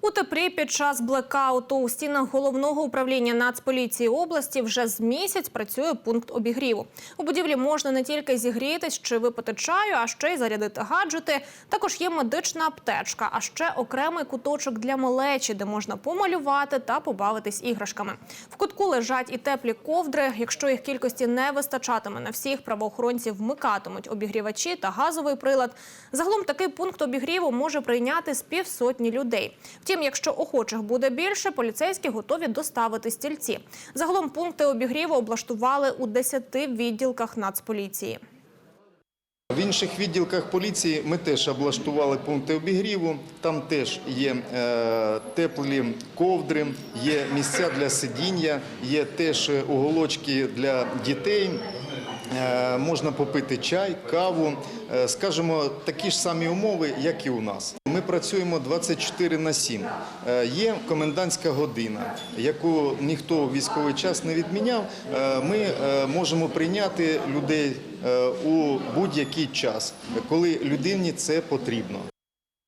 У теплі під час блекауту у стінах головного управління Нацполіції області вже з місяць працює пункт обігріву. У будівлі можна не тільки зігрітись чи випити чаю, а ще й зарядити гаджети. Також є медична аптечка, а ще окремий куточок для малечі, де можна помалювати та побавитись іграшками. В кутку лежать і теплі ковдри. Якщо їх кількості не вистачатиме на всіх, правоохоронці вмикатимуть обігрівачі та газовий прилад. Загалом такий пункт обігріву може прийняти з півсотні людей. Втім, якщо охочих буде більше, поліцейські готові доставити стільці. Загалом пункти обігріву облаштували у 10 відділках Нацполіції. В інших відділках поліції ми теж облаштували пункти обігріву. Там теж є е, теплі ковдри, є місця для сидіння, є теж уголочки для дітей. Е, можна попити чай, каву. Е, скажімо, такі ж самі умови, як і у нас. Ми працюємо 24 на 7. Е, Є комендантська година, яку ніхто у військовий час не відміняв. Ми можемо прийняти людей у будь-який час, коли людині це потрібно.